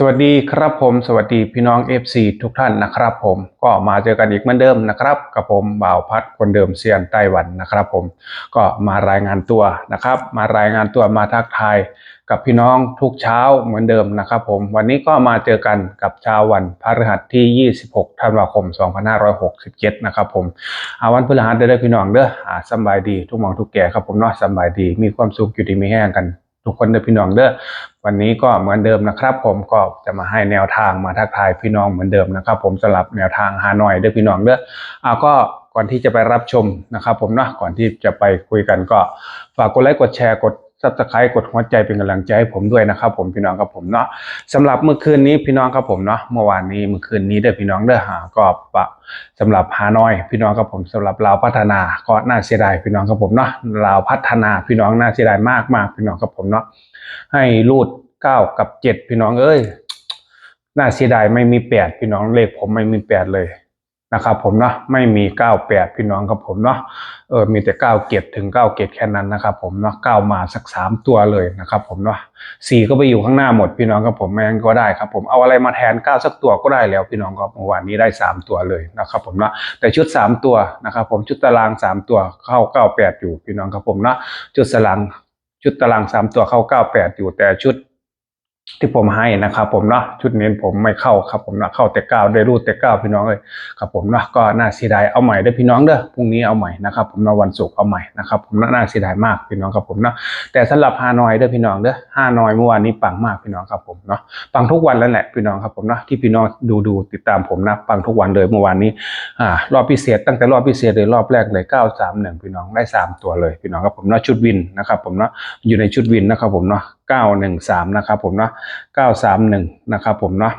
สวัสดีครับผมสวัสดีพี่น้อง FC ทุกท่านนะครับผมก็มาเจอกันอีกเหมือนเดิมนะครับกับผมบ่าวพัดคนเดิมเซียนไต้หวันนะครับผมก็มารายงานตัวนะครับ มารายงานตัวมาทักทายกับพี่น้องทุกเช้าเหมือนเดิมนะครับผมวันนี้ก็มาเจอกันกับเช้าวันพฤหัสที่ 26 ธันวาคม 2567 นะครับผมอาวันพฤหัสเด้อพี่น้องเด้ออาสบายดีทุกมองทุกแก่ครับผมเนาะสบายดีมีความสุขอยู่ดีมีแห้งกัน ทุกคนเด้อพี่น้องเด้อวันนี้ก็เหมือนเดิมนะครับ ผมก็จะมาให้แนวทางมาทักทายพี่น้องเหมือนเดิมนะครับ ผมสลับแนวทางฮานอยเด้อพี่น้องเด้ออ่าก็ก่อนที่จะไปรับชมนะครับ ผมเนาะก่อนที่จะไปคุยกันก็ฝากกดไลค์กดแชร์กด ซับสไครต์กดหัวใจเป็นกำลังใจให้ผมด้วยนะครับ ผมพี่น้องครับผมเนาะสำหรับเมื่อคืนนี้พี่น้องครับผมเนาะเมื่อวานนี้เมื่อคืนนี้เด้อพี่น้องเด้อหาก็ปะสำหรับฮานอย พี่น้องครับผมสำหรับลาวพัฒนาก็น่าเสียดายพี่น้องครับผมเนาะลาวพัฒนาพี่น้องน่าเสียดายมากมากพี่น้องครับผมเนาะให้รูดเก้ากับเจ็ดพี่น้องเอ้ยน่าเสียดายไม่มีแปดพี่น้องเลขผมไม่มีแปดเลย นะครับผมเนาะไม่มีเก้าแปดพี่น้องครับผมเนาะเออมีแต่เก้าเกตถึงเก้าเกตแค่นั้นนะครับผมเนาะเก้ามาสักสามตัวเลยนะครับผมเนาะสี่ก็ไปอยู่ข้างหน้าหมดพี่น้องครับผมแม่งก็ได้ครับผมเอาอะไรมาแทนเก้าสักตัวก็ได้แล้วพี่น้องครับเมื่อวานนี้ได้สามตัวเลยนะครับผมเนาะแต่ชุดสามตัวนะครับผมชุดตารางสามตัวเข้าเก้าแปดอยู่พี่น้องครับผมเนาะชุดตารางชุดตารางสามตัวเข้าเก้าแปดอยู่แต่ชุด ที่ผมให้นะครับผมเนาะชุดเน้นผมไม่เข้าครับผมเนาะเข้าแต่เก้าได้รูดแต่เก้าพี่น้องเลยครับผมเนาะก็น่าเสียดายเอาใหม่เด้พี่น้องเด้อพรุ่งนี้เอาใหม่นะครับผมเนาะวันศุกร์เอาใหม่นะครับผมน่าเสียดายมากพี่น้องครับผมเนาะแต่สำหรับฮานอยเด้อพี่น้องเด้อฮานอยเมื่อวานนี้ปังมากพี่น้องครับผมเนาะปังทุกวันแล้วแหละพี่น้องครับผมเนาะที่พี่น้องดูดูติดตามผมนะปังทุกวันเลยเมื่อวานนี้อ่ารอบพิเศษตั้งแต่รอบพิเศษเลยรอบแรกเลย931พี่น้องได้3ตัวเลยพี่น้องครับผมเนาะชุดวินนะครับผมเนาะอยู่ในชุดวินนะครับผมเนาะ 913 นะครับผมเนาะ931 นะครับผมเนาะ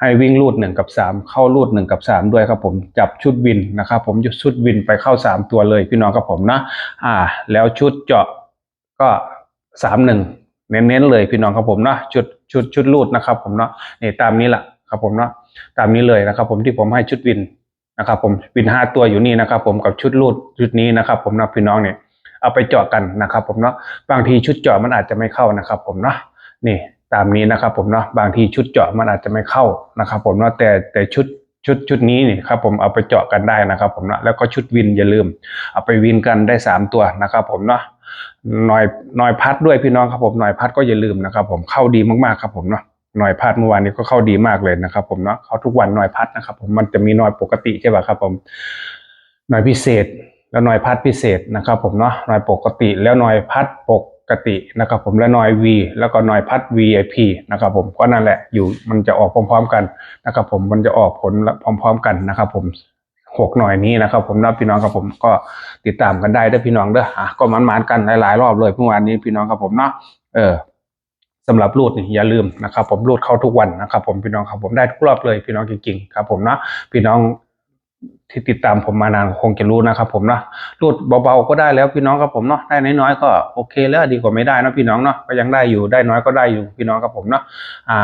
ให้วิ่งรูด 1 กับ 3 เข้ารูด 1 กับ 3 ด้วยครับผมจับชุดวินนะครับผมชุดวินไปเข้า 3 ตัวเลยพี่น้องครับผมนะอ่า แล้วชุดเจาะก็ 31 เน้นๆเลยพี่น้องครับผมเนาะชุดชุดชุดรูดนะครับผมเนาะนี่ตามนี้แหละครับผมเนาะตามนี้เลยนะครับผมที่ผมให้ชุดวินนะครับผมวินห้าตัวอยู่นี่นะครับผมกับชุดรูดชุดนี้นะครับผมนะพี่น้องเนี่ย เอาไปเจาะกันนะครับผมเนาะบางทีชุดเจาะมันอาจจะไม่เข้านะครับผมเนาะนี่ตามนี้นะครับผมเนาะบางทีชุดเจาะมันอาจจะไม่เข้านะครับผมเนาะแต่แต่ชุดชุดชุดนี้นี่ครับผมเอาไปเจาะกันได้นะครับผมเนาะแล้วก็ชุดวินอย่าลืม เอาไปวินกันได้สามตัวนะครับผมเนาะหน่อยหน่อยพัดด้วยพี่น้องครับผมหน่อยพัดก็อย่าลืมนะครับผมเข้าดีมากๆครับผมเนาะหน่อยพัดเมื่อวานนี้ก็เข้าดีมากเลยนะครับผมเนาะเข้าทุกวันหน่อยพัดนะครับผมมันจะมีหน่อยปกติใช่ป่ะครับผมหน่อยพิเศษ แล้วหน่อยพัดพิเศษนะครับผมเนาะหน่อยปกติ แล้วหน่อยพัดปกตินะครับผมและหน่อย V แล้วก็หน่อยพัด VIP นะครับผมก็นั่นแหละอยู่มันจะออกพร้อม ๆ กันนะครับผมมันจะออกผลพร้อม ๆ กันนะครับผมหกหน่อยนี้นะครับผมนะพี่น้องครับผมก็ติดตามกันได้เด้อพี่น้องเด้ออะก็มันๆกันหลายๆรอบเลยเมื่อวานนี้พี่น้องครับผมเนาะเออสำหรับรูดนี่อย่าลืมนะครับผมรูดเข้าทุกวันนะครับผมพี่น้องครับผมได้ทุกรอบเลยพี่น้องจริงๆครับผมนะพี่น้อง ที่ติดตามผมมานานคงจะรู้นะครับ ผมเนาะรูดเบาๆก็ได้แล้วพี่น้องครับผมเนาะได้น้อยๆก็โอเคแล้วดีกว่าไม่ได้นะพี่น้องเนาะก็ยังได้อยู่ได้น้อยก็ได้อยู่พี่น้องครับผมเนาะอ่า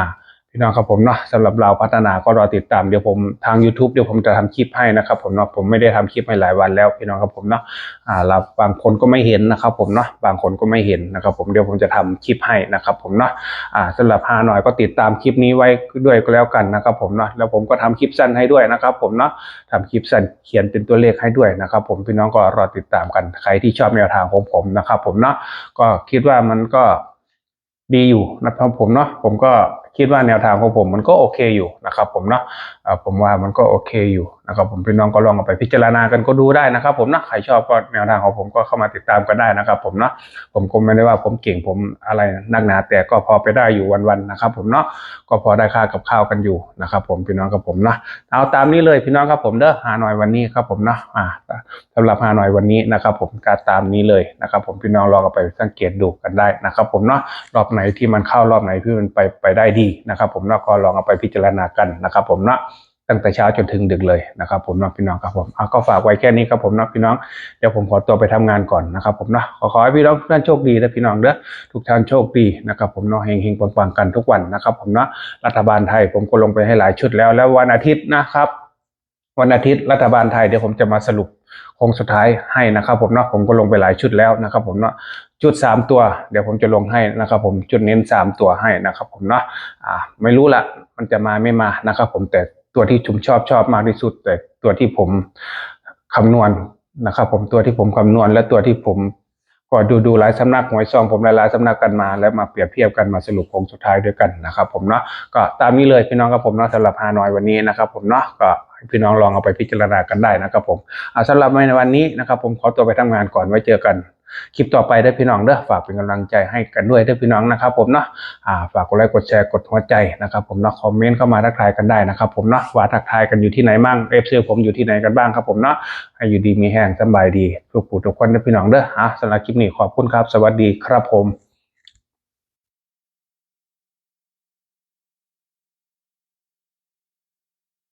พี่น้องครับผมเนาะสำหรับเราพัฒนาก็รอติดตามเดี๋ยวผมทาง YouTube เดี๋ยวผมจะทำคลิปให้นะครับผมเนาะผมไม่ได้ทำคลิปให้หลายวันแล้วพี่น้องครับผมเนาะอ่าเราบางคนก็ไม่เห็นนะครับผมเนาะบางคนก็ไม่เห็นนะครับผมเดี๋ยวผมจะทำคลิปให้นะครับผมเนาะอ่าสำหรับฮาหน่อยก็ติดตามคลิปนี้ไว้ด้วยก็แล้วกันนะครับผมเนาะแล้วผมก็ทำคลิปสั้นให้ด้วยนะครับผมเนาะทำคลิปสั้นเขียนเป็นตัวเลขให้ด้วยนะครับผมพี่น้องก็รอติดตามกันใครที่ชอบแนวทางของผมนะครับผมเนาะก็คิดว่ามันก็ดีอยู่นะครับผมเนาะผมก็ คิดว่าแนวทางของผมมันก็โอเคอยู่นะครับผมเนาะผมว่ามันก็โอเคอยู่นะครับผมพี่น้องก็ลองเอาไปพิจารณากันก็ดูได้นะครับ ผมนะใครชอบก็แนวทางของผมก็เข้ามาติดตามกันได้นะครับ ผมเนาะผมก็ไม่ได้ว่าผมเก่งผมอะไรนักหนาแต่ก็พอไปได้อยู่วันๆนะครับ ผมเนาะก็พอได้ค่ากับข้าวกันอยู่นะครับ ผมพี่น้องกับผมนะเอาตามนี้เลยพี่น้องครับผมเด้อหาหน่อยวันนี้ครับผมเนาะอ่าสำหรับหาหน่อยวันนี้นะครับ ผมการตามนี้เลยนะครับ ผมพี่น้องลองเอาไปสังเกตดูกันได้นะครับ ผมเนาะรอบไหนที่มันเข้ารอบไหนที่มันไปไปได้ดีนะครับผมนะก็ลองเอาไปพิจารณากันนะครับ ผมเนาะตั้งแต่เช้าจนถึงดึกเลยนะครับผมนะพี่น้องครับผมเอาก็ฝากไว้แค่นี้ครับผมนะพี่น้องเดี๋ยวผมขอตัวไปทำงานก่อนนะครับผมเนาะขอขอให้พี่น้องทุกท่านโชคดีนะพี่น้องเด้อทุกท่านโชคดีนะครับผมเนาะเฮงเฮงปังๆกันทุกวันนะครับ ผมเนาะรัฐบาลไทยผมก็ลงไปให้หลายชุดแล้ว แล้ววันอาทิตย์นะครับ วันอาทิตย์รัฐบาลไทยเดี๋ยวผมจะมาสรุป โค้งสุดท้ายให้นะครับผมเนาะผมก็ลงไปหลายชุดแล้วนะครับผมเนาะจุดสามตัว เดี๋ยวผมจะลงให้นะครับผมจุดเน้นสามตัวให้นะครับผมเนาะอ่าไม่รู้ละมันจะมาไม่มานะครับผมแต่ตัวที่ผมชอบชอบมากที่สุด แต่ตัวที่ผมคำนวณนะครับผมตัวที่ผมคำนวณและตัวที่ผมก็ดูดูหลายสำนักหวยซองผมหลายๆสำนักกันมา แล้วมาเปรียบเทียบกันมาสรุปโค้งสุดท้ายด้วยกันนะครับผมเนาะก็ตามนี้เลยพี่น้องครับผมเนาะสำหรับฮานอยวันนี้นะครับผมเนาะก็ พี่น้องลองเอาไปพิจารณากันได้นะครับผมอ่าสำหรับในวันนี้นะครับผมขอตัวไปทำงานก่อนไว้เจอกันคลิปต่อไปได้พี่น้องเด้อฝากเป็นกำลังใจให้กันด้วยเด้อพี่น้องนะครับ ผมเนาะฝากกดไลค์กดแชร์กดหัวใจนะครับ ผมเนาะคอมเมนต์เข้ามาทักทายกันได้นะครับผมเนาะว่าทักทายกันอยู่ที่ไหนมั่งเอฟซีผมอยู่ที่ไหนกันบ้างครับผมเนาะให้อยู่ดีมีแห้งสบายดีทุกผู้ทุกคนนะพี่น้องเด้อฮะสำหรับคลิปนี้ขอบคุณครับ สวัสดีครับผม